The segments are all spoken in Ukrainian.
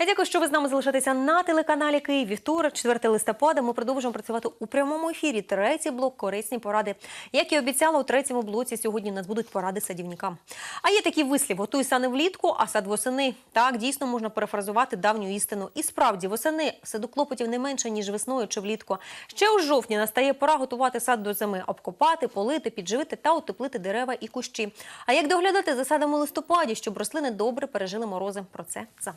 Я дякую, що ви з нами залишаєтеся на телеканалі Київ. Вівторок, 4 листопада. Ми продовжуємо працювати у прямому ефірі. Третій блок корисні поради. Як і обіцяла, у третьому блоці сьогодні у нас будуть поради садівникам. А є такий вислів: готуй сани влітку, а сад восени. Так дійсно можна перефразувати давню істину. І справді восени саду клопотів не менше ніж весною чи влітку. Ще у жовтні настає пора готувати сад до зими, обкопати, полити, підживити та утеплити дерева і кущі. А як доглядати за садом у листопаді, щоб рослини добре пережили морози? Про це за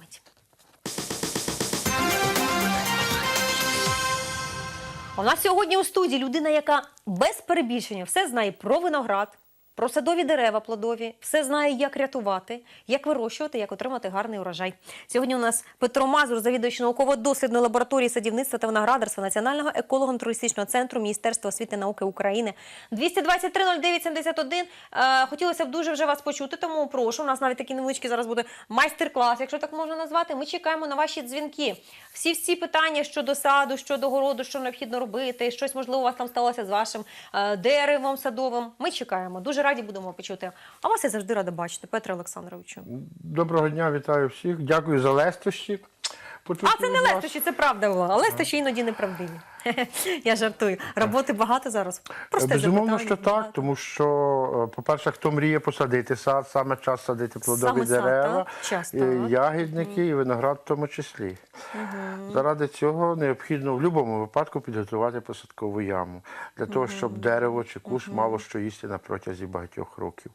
У нас сьогодні у студії людина, яка без перебільшення все знає про виноград, про садові дерева плодові, все знає, як рятувати, як вирощувати, як отримати гарний урожай. Сьогодні у нас Петро Мазур, завідувач науково-дослідної лабораторії садівництва та виноградарства Національного еколого-туристичного центру Міністерства освіти і науки України. 223 09 71. Е, хотілося б дуже вже вас почути, тому прошу. У нас навіть такий невеличкий зараз буде майстер-клас, якщо так можна назвати. Ми чекаємо на ваші дзвінки. Всі всі питання щодо саду, щодо городу, що необхідно робити, щось можливо у вас там сталося з вашим е, деревом садовим. Ми чекаємо. Дуже раді будемо почути. А вас я завжди рада бачити, Петре Олександровичу. Доброго дня, вітаю всіх. Дякую за лестощі. Почути А це не лестощі, це правда була. А лестощі іноді неправдиві. Я жартую. Роботи багато зараз. Просте Безумовно, що так, тому що, е, по-перше, хто мріє посадити сад, саме час садити плодові Саме дерева? Час, і ягідники, і виноград в тому числі. Заради цього необхідно в будь-якому випадку підготувати посадкову яму для того, щоб дерево чи куш мало що їсти на протязі багатьох років.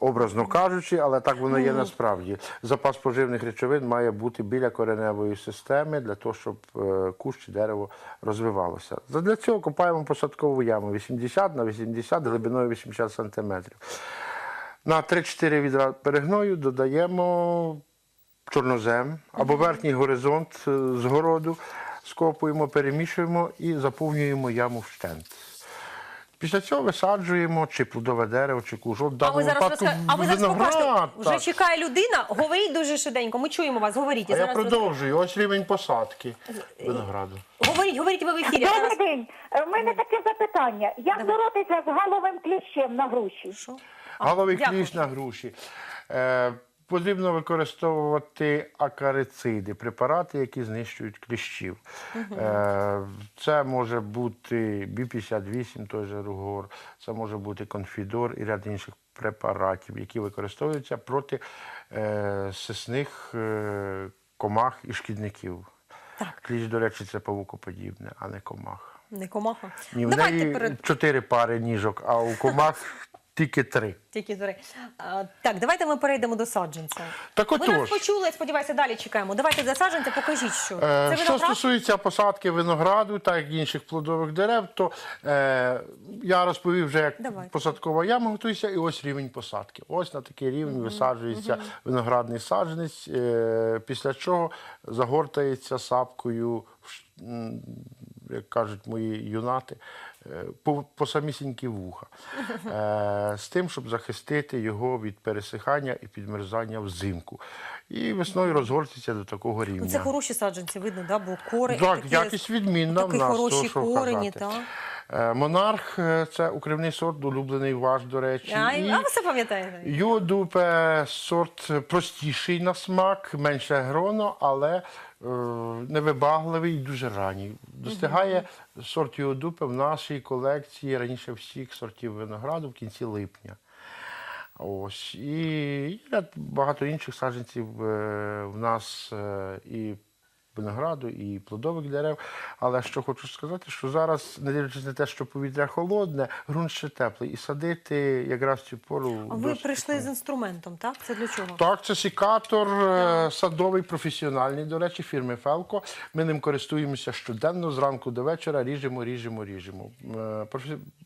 Образно кажучи, але так воно є насправді. Запас поживних речовин має бути біля кореневої системи для того, щоб е, кущ чи дерево розвивалося. Для цього копаємо посадкову яму 80 на 80 глибиною 80 сантиметрів. На 3-4 відра перегною додаємо чорнозем або верхній горизонт е, з городу, скопуємо, перемішуємо і заповнюємо яму вщент. Після цього висаджуємо чи плодове дерево, чи в А ви зараз розкажете, а ви зараз покажете. Вже чекає людина. Говоріть дуже швиденько. Ми чуємо вас. Говоріть. А я зараз продовжую. Ось рівень посадки винограду. Говоріть, говоріть ви в ефірі. Добрий день. Е, В мене таке запитання. Як боротися з галовим кліщем на груші? Що? Галовий кліщ на груші. Потрібно використовувати акарициди, препарати, які знищують кліщів. Е, це може бути Бі-58, той же Ругор, це може бути конфідор і ряд інших препаратів, які використовуються проти е, сисних е, комах і шкідників. Так. Кліщ, до речі, це павукоподібне, а не комах. Не комаха. Ні, в Давайте неї перед чотири пари ніжок, а у комах тільки три. тільки. А, Так, давайте ми перейдемо до саджанця. Так Ви нас почули, сподіваюся, далі чекаємо. Давайте до саджанця, покажіть, що. Е, Це Що стосується посадки винограду, так і інших плодових дерев, то е, я розповів вже, як Давайте. посадкова яма готується, і ось рівень посадки. Ось на такий рівень висаджується виноградний саджанець, е, після чого загортається сапкою, як кажуть мої юнати, по, по самісінькі вуха. Е, з тим, щоб захистити його від пересихання і підмерзання взимку. І весною розгортиться до такого рівня. Ну, Це хороші саджанці, видно, да? бо кори. Так, такі- якість відмінна Такі в нас. хороші то, корені, так. Е, Монарх е, це укривний сорт, улюблений ваш, до речі. А, І а ви все пам'ятаєте? Йодупе сорт простіший на смак, менше гроно, але невибагливий і дуже ранній. Достигає сорт дупи в нашій колекції раніше всіх сортів винограду в кінці липня. Ось. І ряд багато інших саджанців е, в нас е, і винограду, і плодових дерев. Але що хочу сказати, що зараз, не дивлячись на те, що повітря холодне, ґрунт ще теплий. І садити якраз цю пору. А ви прийшли з інструментом, так? Це для чого? так, це секатор е, садовий, професіональний, до речі, фірми Фелко. Ми ним користуємося щоденно, зранку до вечора, ріжемо, ріжемо, ріжемо. Е,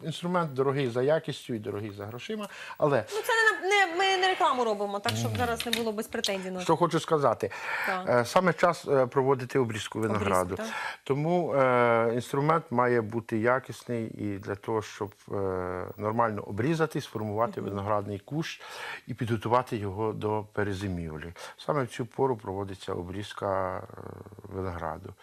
Інструмент дорогий за якістю і дорогий за грошима. Але Ну, це не, не, ми не рекламу робимо, так щоб зараз не було без претензій. що хочу сказати, Так. е, саме час е, проводити обрізку винограду. Обрізку. Тому е, інструмент має бути якісний і для того, щоб е, нормально обрізати, сформувати виноградний кущ і підготувати його до перезимівлі. Саме в цю пору проводиться обрізка е, винограду.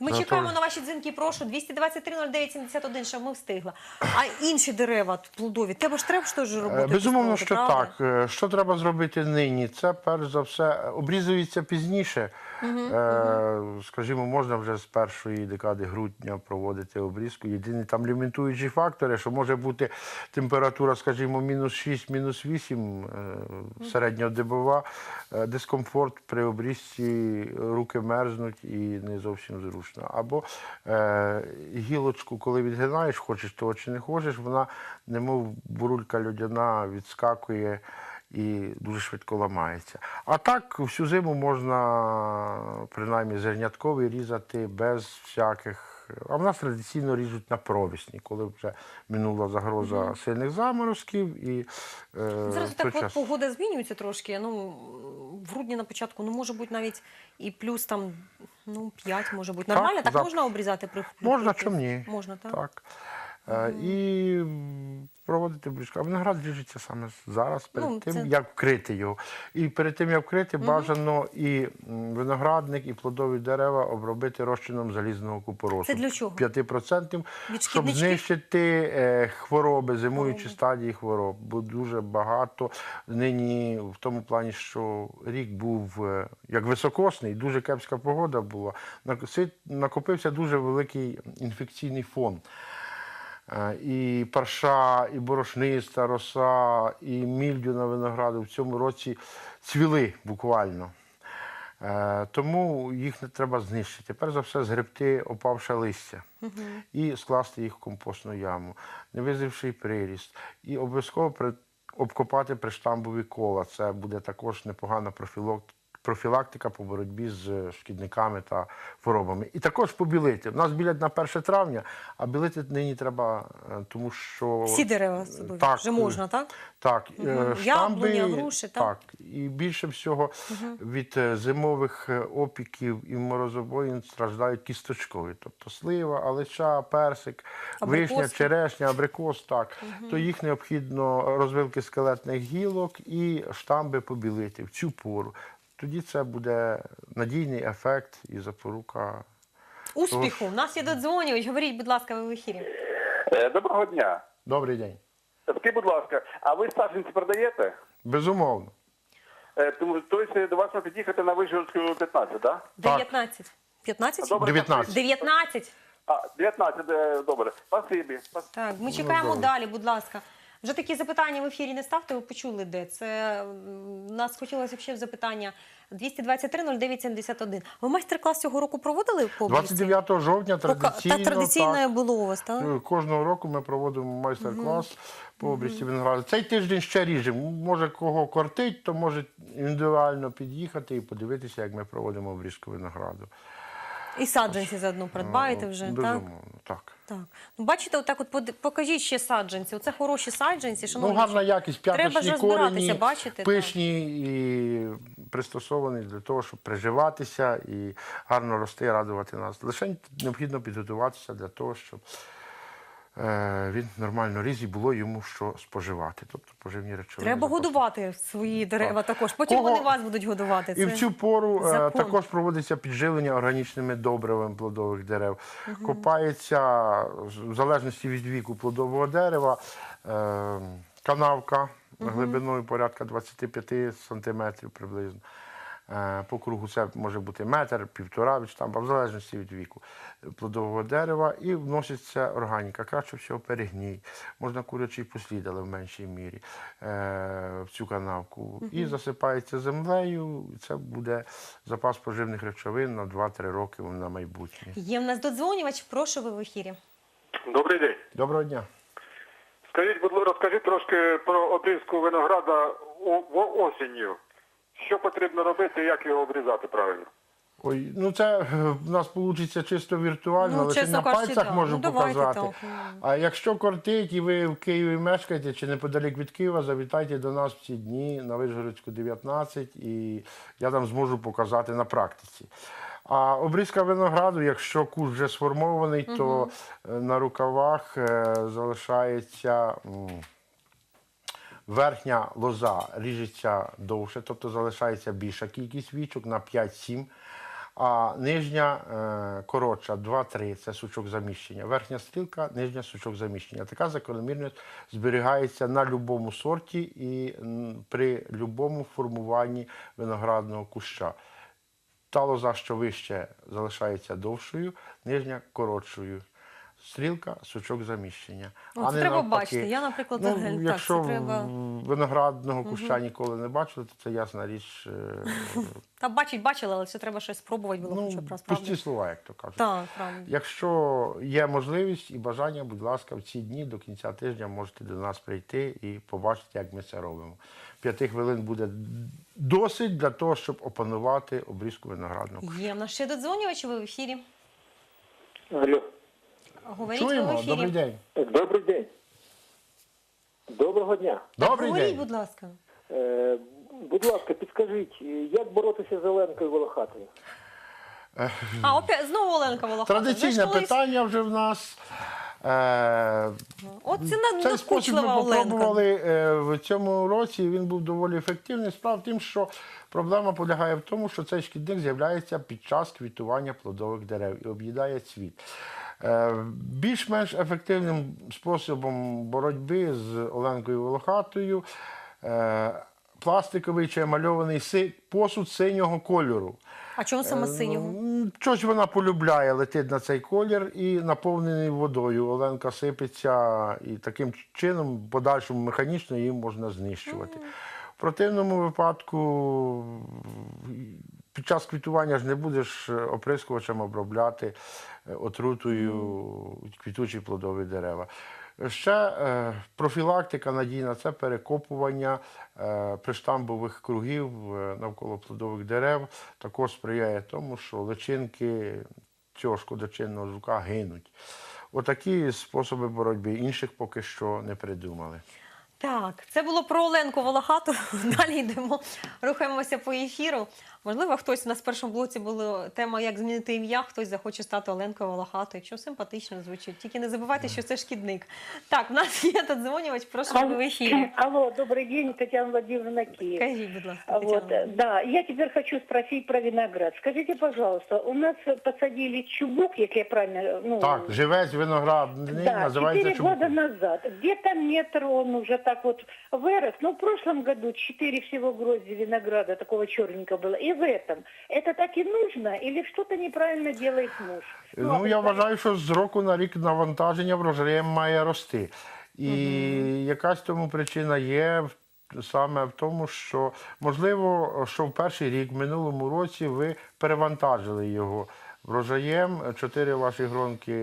Ми Зато- чекаємо на ваші дзвінки, прошу, 223 09 71, щоб ми встигли. А інші дерева плодові, тебе ж треба ж робити? Е, Безумовно, що правда? так. Е, Що треба зробити нині? Це перш за все обрізується пізніше. Е, скажімо, можна вже з першої декади грудня проводити обрізку. Єдиний там лімітуючі фактори, що може бути температура, скажімо, мінус 6, мінус 8, е, середньодобова, е, дискомфорт при обрізці, руки мерзнуть і не зовсім зручно. Або е, гілочку, коли відгинаєш, хочеш того чи не хочеш, вона немов бурулька льодяна відскакує і дуже швидко ламається. А так всю зиму можна принаймні зернятковий різати без всяких. А в нас традиційно ріжуть на провісні, коли вже минула загроза сильних заморозків і е, Зараз так от погода змінюється трошки. Ну, в грудні на початку, ну може бути навіть і плюс там ну, 5 може бути. Так, Нормально, так, за- можна обрізати при- Можна, при- чому ні? Можна, так? Так. Е, І проводити брюшка. А виноград ріжеться саме зараз, перед Ну, тим, це- як вкрити його. І перед тим, як вкрити, бажано і виноградник, і плодові дерева обробити розчином залізного купоросу. Це для чого? 5%, Від щоб знищити е, хвороби, зимуючі стадії хвороб. Бо дуже багато нині в тому плані, що рік був е, як високосний, дуже кепська погода була. Накопився дуже великий інфекційний фон. Е, І парша, і борошниста роса, і мільдю на винограду в цьому році цвіли буквально. Е, Тому їх не треба знищити. Перш за все, згребти опавше листя і скласти їх в компостну яму, не визивши приріст. І обов'язково обкопати приштамбові кола. Це буде також непогана профілок- профілактика по боротьбі з шкідниками та хворобами. І також побілити. У нас білять на 1 травня, а білити нині треба, е, тому що Всі дерева садові Так, вже можна, так? так, е, Мгм. штамби, Яблуня, груші, так? І більше всього від е, зимових е, опіків і морозобоїн страждають кісточкові, тобто слива, алеча, персик, вишня, черешня, абрикос, так. То їх необхідно розвилки скелетних гілок і штамби побілити в цю пору. Тоді це буде надійний ефект і запорука. Успіху! У нас є додзвонювач. Говоріть, будь ласка, ви в ефірі. Е, Доброго дня. Добрий день. Скажіть, будь ласка, а ви саджанці продаєте? Безумовно. Е, Тому тобто до вас можна під'їхати на Вишгородську 15, да? 19. 15? Добре, 19. 19. А, 19, е, добре. Спасибі. Спас- Так, Ну, ми чекаємо далі, будь ласка. Вже такі запитання в ефірі не ставте, ви почули де. Це нас хотілося б ще в запитання 223-09-71. Ви майстер-клас цього року проводили по обрізці? 29 жовтня традиційно. так традиційно так, було у вас, так? Е, Кожного року ми проводимо майстер-клас по обрізці винограду. Цей тиждень ще ріжемо. Може, кого кортить, то може індивідуально під'їхати і подивитися, як ми проводимо обрізку винограду. І саджанці заодно придбаєте вже, так? Безумовно, так. Так. Ну, бачите, отак от под- покажіть ще саджанці. Оце хороші саджанці, Ну, шановні. гарна якість, Треба ж п'яточні розбиратися, корені, бачите, так. пишні і пристосовані для того, щоб приживатися і гарно рости, радувати нас. Лише необхідно підготуватися для того, щоб е, він нормально ріс і було йому що споживати. Тобто поживні речовини. Треба годувати свої дерева також. Потім Кого- вони вас будуть годувати. І в цю пору е, закон. також проводиться підживлення органічними добривами плодових дерев. Копається в залежності від віку плодового дерева е, канавка глибиною порядка 25 сантиметрів приблизно. Е, По кругу це може бути метр, півтора від в залежності від віку плодового дерева, і вноситься органіка. Краще всього перегній. Можна курячий послід, але в меншій мірі е, в цю канавку. І засипається землею. І це буде запас поживних речовин на 2-3 роки на майбутнє. Є в нас додзвонювач, прошу ви в ефірі. Добрий день. Доброго дня. Скажіть, будь ласка, розкажіть трошки про обрізку винограда осінню. Що потрібно робити, як його обрізати правильно? Ой, ну це е, в нас вийде чисто віртуально, Ну, лише на пальцях да. можу Ну, показати. так. А якщо кортить і ви в Києві мешкаєте чи неподалік від Києва, завітайте до нас в ці дні на Вишгородську 19 і я там зможу показати на практиці. А обрізка винограду, якщо куш вже сформований, то е, на рукавах е, залишається. Верхня лоза ріжеться довше, тобто залишається більша кількість вічок на 5-7, а нижня е, коротша 2-3 це сучок заміщення. Верхня стрілка, нижня сучок заміщення. Така закономірність зберігається на будь-якому сорті і при будь-якому формуванні виноградного куща. та лоза, що вище, залишається довшою, нижня коротшою. Стрілка, сучок заміщення. О, це треба бачити. Я, наприклад, ну, так, якщо це треба- виноградного куща ніколи не бачили, то це ясна річ. е, Та бачить, бачила, але це треба щось спробувати було ну, хоча б раз, пусті слова, як то кажуть. Так, правда. Якщо є можливість і бажання, будь ласка, в ці дні до кінця тижня можете до нас прийти і побачити, як ми це робимо. П'яти хвилин буде досить для того, щоб опанувати обрізку виноградного. Є в нас ще додзвонювач, ви в ефірі. Алло. Говоріть ви в ефірі. добрий день. Добрий день. Доброго дня. Добрий Говоріть, день. будь ласка. Е, Будь ласка, підскажіть, як боротися з Оленкою Волохатою? А, опять, знову Оленка Волохата. Традиційне Знаєш, колись- питання вже в нас. Е, От це на- Цей спосіб ми надокучлива Оленка. попробували е, в цьому році. і Він був доволі ефективний. Справа в тім, що проблема полягає в тому, що цей шкідник з'являється під час квітування плодових дерев і об'їдає цвіт. Е, Більш-менш ефективним способом боротьби з Оленкою Волохатою е, пластиковий чи емальований посуд синього кольору. А чому саме синього? М, Щось вона полюбляє, летить на цей колір і наповнений водою. Оленка сипеться, і таким чином, подальшому механічно її можна знищувати. В противному випадку під час квітування ж не будеш оприскувачем обробляти е, отрутою квітучі плодові дерева. Ще е, профілактика надійна це перекопування е, приштамбових кругів навколо плодових дерев. Також сприяє тому, що личинки цього шкодочинного жука гинуть. Отакі способи боротьби. Інших поки що не придумали. Так, це було про Оленку Волохату. Далі йдемо, рухаємося по ефіру. Можливо, хтось у нас в першому блоці була тема, як змінити ім'я, хтось захоче стати Оленкою Волохатою, якщо симпатично звучить. Тільки не забувайте, що це шкідник. Так, в нас є додзвонювач, прошу ви в ефірі. Алло, добрый день, Татьяна Владимировна Киев. Кажіть, будь ласка, А Вот, Тетяна. э, да, я теперь хочу спросить про виноград. Скажите, пожалуйста, у нас посадили чубук, як я правильно... Ну, Так, живець виноградний Да, називається четыре года чубуком. назад. Где-то метр он уже так вот вырос. Но в прошлом году четыре всего грозди винограда такого черненького было. И в этом. Это так и нужно? Или что-то неправильно делает муж? Ну, я вважаю, що з року на рік навантаження врожаєм має рости. І якась тому причина є саме в тому, що можливо, що в перший рік, в минулому році, ви перевантажили його. Врожаєм чотири ваші гронки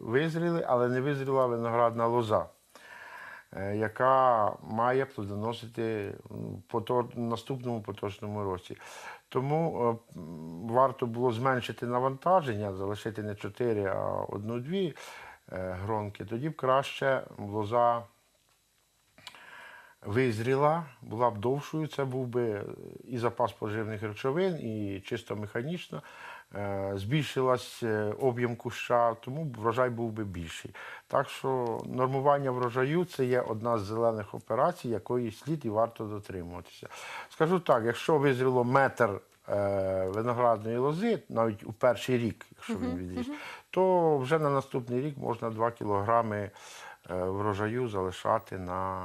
визріли, але не визріла виноградна лоза, е, яка має плодоносити м, наступному поточному році. Тому е, варто було зменшити навантаження, залишити не 4, а одну-дві е, гронки. Тоді б краще лоза визріла, була б довшою, це був би і запас поживних речовин, і чисто механічно збільшилась е, об'єм куща, тому врожай був би більший. Так що нормування врожаю це є одна з зелених операцій, якої слід і варто дотримуватися. Скажу так, якщо визріло метр е, виноградної лози, навіть у перший рік, якщо він відріс, то вже на наступний рік можна 2 кілограми е, врожаю залишати на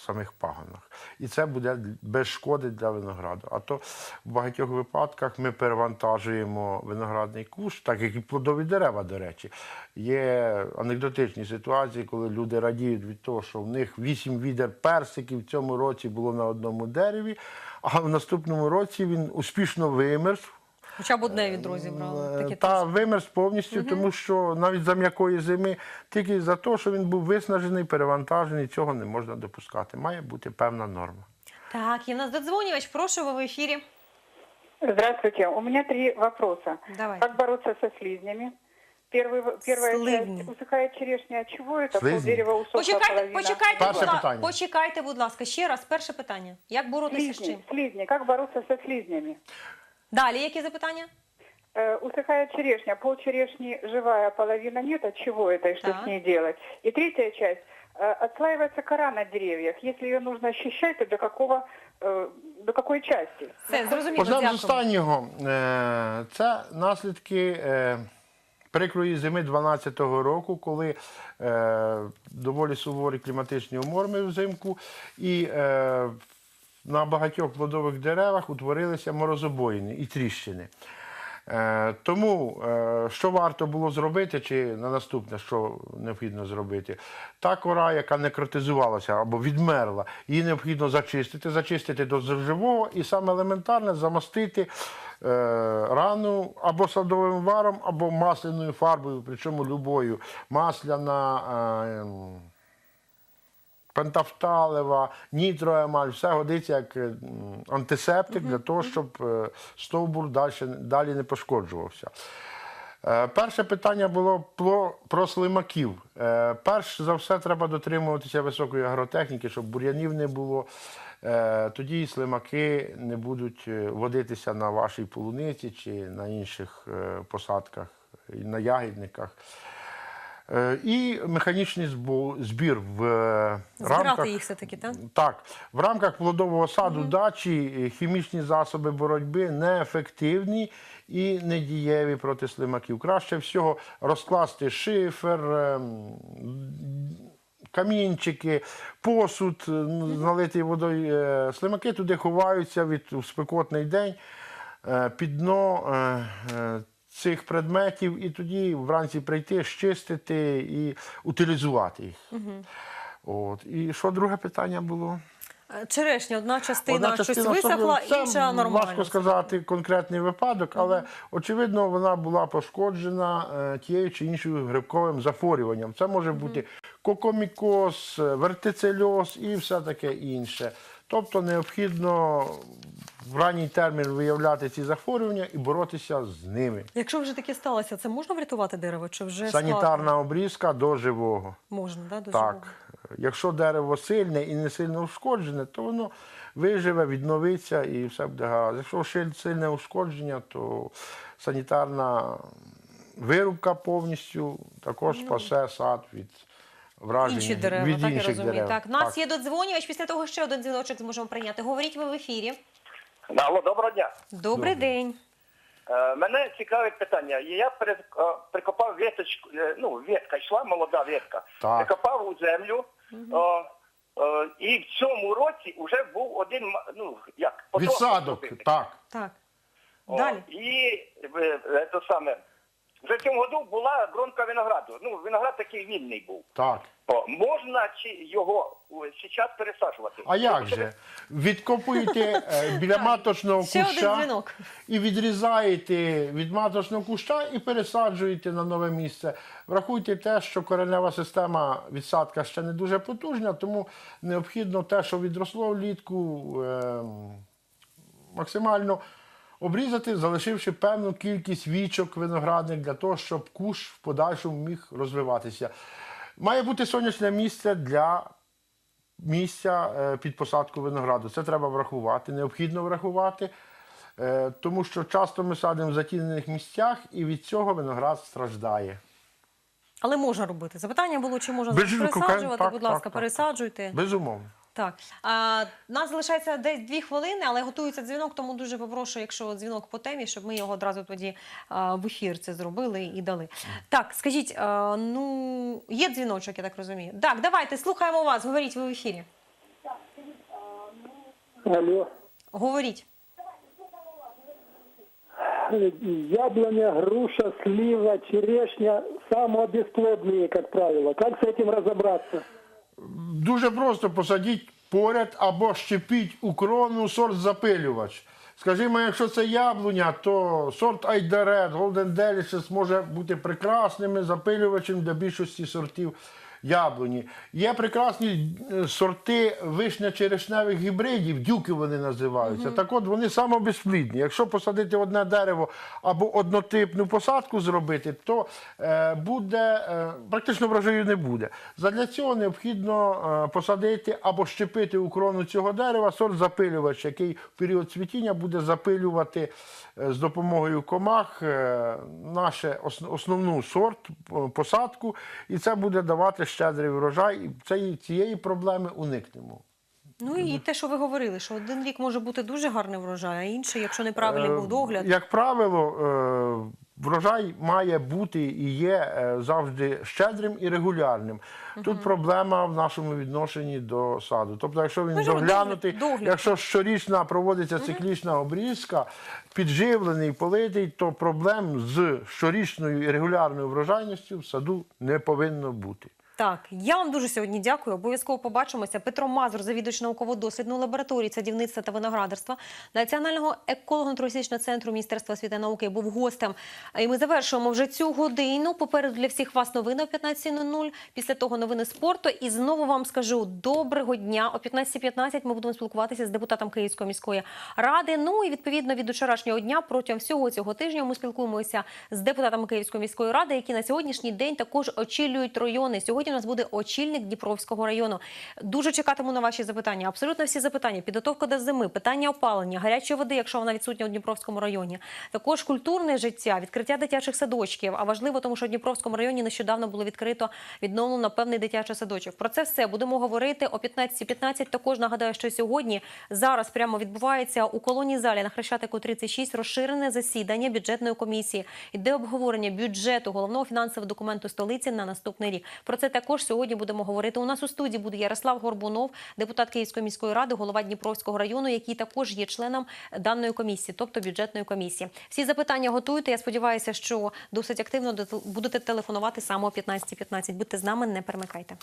самих пагонах. І це буде без шкоди для винограду. А то в багатьох випадках ми перевантажуємо виноградний кущ, так як і плодові дерева, до речі. Є анекдотичні ситуації, коли люди радіють від того, що в них вісім відер персиків в цьому році було на одному дереві, а в наступному році він успішно вимерз. Хоча б одне відро зібрали. Е, Таке Та теж. вимерз повністю, тому що навіть за м'якої зими, тільки за те, що він був виснажений, перевантажений, цього не можна допускати. Має бути певна норма. Так, є в нас додзвонювач, прошу ви в ефірі. Здравствуйте. У меня три вопроса. Давай. Как бороться со слизнями? Первый, первая Слизни. часть. Усыхает черешня. От чего это? Слизни? Полдерева усохла Почекайте, половина. почекайте, Перше будь ласка, питання. почекайте, будь ласка. Ще раз, перше питання. Як боротися з Слизни. чим? Слизни. Как бороться со слизнями? Далі, які запитання? Э, усыхает черешня. Пол черешни живая, половина нет. От чего это и что Так. с ней делать? И третья часть. Э, отслаивается кора на деревьях. Если ее нужно очищать, то до какого, э, до какой части? Все, зрозуміло, Почнемо з дякую. останнього. Е, Це наслідки е, прикрої зими 12-го року, коли е, доволі суворі кліматичні умови взимку. І е, на багатьох плодових деревах утворилися морозобоїни і тріщини. Е, Тому е, що варто було зробити, чи на наступне, що необхідно зробити, та кора, яка некротизувалася або відмерла, її необхідно зачистити, зачистити до живого і саме елементарне замостити е, рану або садовим варом, або масляною фарбою, причому любою. Масляна. Пентафталева, нітроемаль, все годиться як е, антисептик для того, щоб е, стовбур далі, далі не пошкоджувався. Е, Перше питання було про, слимаків. Перш за все, треба дотримуватися високої агротехніки, щоб бур'янів не було. Тоді слимаки не будуть водитися на вашій полуниці чи на інших посадках, на ягідниках. Е, І механічний збір в е, Збирати рамках їх все-таки, так? так, в рамках плодового саду дачі е, хімічні засоби боротьби неефективні і недієві проти слимаків. Краще всього розкласти шифер, ем, камінчики, посуд, налитий водою. Е, Слимаки туди ховаються від у спекотний день під дно цих предметів, і тоді вранці прийти, щистити і утилізувати їх. От. І що друге питання було? Е, Черешня, одна частина, Одна щось частина висохла. Це інша нормально. Важко сказати конкретний випадок, але очевидно вона була пошкоджена е, тією чи іншою грибковим захворюванням. Це може бути кокомікоз, е, вертицельоз і все таке інше. Тобто необхідно в ранній термін виявляти ці захворювання і боротися з ними. Якщо вже таке сталося, це можна врятувати дерево? Чи вже складно? Санітарна обрізка до живого. Можна, да, до Так. живого? Якщо дерево сильне і не сильно ушкоджене, то воно виживе, відновиться і все буде гаразд. Якщо сильне ушкодження, то санітарна вирубка повністю також спасе сад від враження Інші дерева, від так я розумію. дерев. Так, нас є додзвонювач, після того ще один дзвіночок зможемо прийняти. Говоріть ви в ефірі. Алло, доброго дня. Добрий день. Е, мене цікавить питання. Я перед, е, прикопав віточку, е, ну, ветка йшла, молода ветка. Так. Прикопав у землю. О, е, і в цьому році вже був один, м- ну, як, подросток Відсадок, зробити. так. Так. О, Далі. І е, е, то саме. Вже в цьому году була гронка винограду. Ну, виноград такий вільний був. Так. О, можна чи його зараз пересаджувати? А як же? Відкопуєте е, біля маточного Ще один куща дзвінок. і відрізаєте від маточного куща і пересаджуєте на нове місце. Врахуйте те, що коренева система відсадка ще не дуже потужна, тому необхідно те, що відросло влітку, ем, максимально обрізати, залишивши певну кількість вічок виноградних для того, щоб куш в подальшому міг розвиватися. Має бути сонячне місце для місця е, під посадку винограду. Це треба врахувати, необхідно врахувати, е, тому що часто ми садимо в затінених місцях і від цього виноград страждає. Але можна робити. Запитання було, чи можна пересаджувати. так, Будь так, ласка, так. пересаджуйте. Безумовно. Так. А, нас залишається десь дві хвилини, але готується дзвінок, тому дуже попрошу, якщо дзвінок по темі, щоб ми його одразу тоді а, в ефір це зробили і дали. Так, скажіть, а, ну є дзвіночок, я так розумію. Так, давайте слухаємо вас. Говоріть ви в ефірі. Алло. Говоріть. Яблоня, груша, слива, черешня самые бесплодные, как правило. Как с этим разобраться? Дуже просто посадіть поряд або щепіть у крону сорт запилювач. Скажімо, якщо це яблуня, то сорт Айдарет, Голден Делішес може бути прекрасним запилювачем для більшості сортів яблуні. Є прекрасні е, сорти вишня-черешневих гібридів, дюки вони називаються. Так от вони самобезплідні. Якщо посадити одне дерево або однотипну посадку зробити, то е, буде е, практично врожаю не буде. Задля цього необхідно е, посадити або щепити у крону цього дерева сорт запилювач, який в період цвітіння буде запилювати е, з допомогою комах е, наше ос- основну сорт посадку, і це буде давати щедрий врожай. І цієї, цієї проблеми уникнемо. Ну і те, що ви говорили, що один рік може бути дуже гарний врожай, а інший, якщо неправильний був Е, догляд. Як правило, Врожай має бути і є е, завжди щедрим і регулярним. Тут проблема в нашому відношенні до саду. Тобто, якщо він Можливо, доглянутий, догляд, якщо щорічна проводиться циклічна обрізка, підживлений, политий, то проблем з щорічною і регулярною врожайністю в саду не повинно бути. Так, я вам дуже сьогодні дякую. Обов'язково побачимося. Петро Мазур, завідувач науково-дослідної лабораторії садівництва та виноградарства Національного еколого-натуралістичного центру Міністерства освіти і науки був гостем. І ми завершуємо вже цю годину. Попереду для всіх вас новини о 15.00. Після того новини спорту. І знову вам скажу доброго дня. О 15.15 ми будемо спілкуватися з депутатом Київської міської ради. Ну і відповідно від вчорашнього дня протягом всього цього тижня ми спілкуємося з депутатами Київської міської ради, які на сьогоднішній день також очолюють райони. Сьогодні у нас буде очільник Дніпровського району. Дуже чекатиму на ваші запитання. Абсолютно всі запитання. Підготовка до зими, питання опалення, гарячої води, якщо вона відсутня у Дніпровському районі. Також культурне життя, відкриття дитячих садочків. А важливо, тому що в Дніпровському районі нещодавно було відкрито відновлено певний дитячий садочок. Про це все будемо говорити о 15.15. Також нагадаю, що сьогодні зараз прямо відбувається у колонії залі на Хрещатику 36 розширене засідання бюджетної комісії. Іде обговорення бюджету головного фінансового документу столиці на наступний рік. Про це також сьогодні будемо говорити. У нас у студії буде Ярослав Горбунов, депутат Київської міської ради, голова Дніпровського району, який також є членом даної комісії, тобто бюджетної комісії. Всі запитання готуйте. Я сподіваюся, що досить активно будете телефонувати саме о 15.15. Будьте з нами, не перемикайте.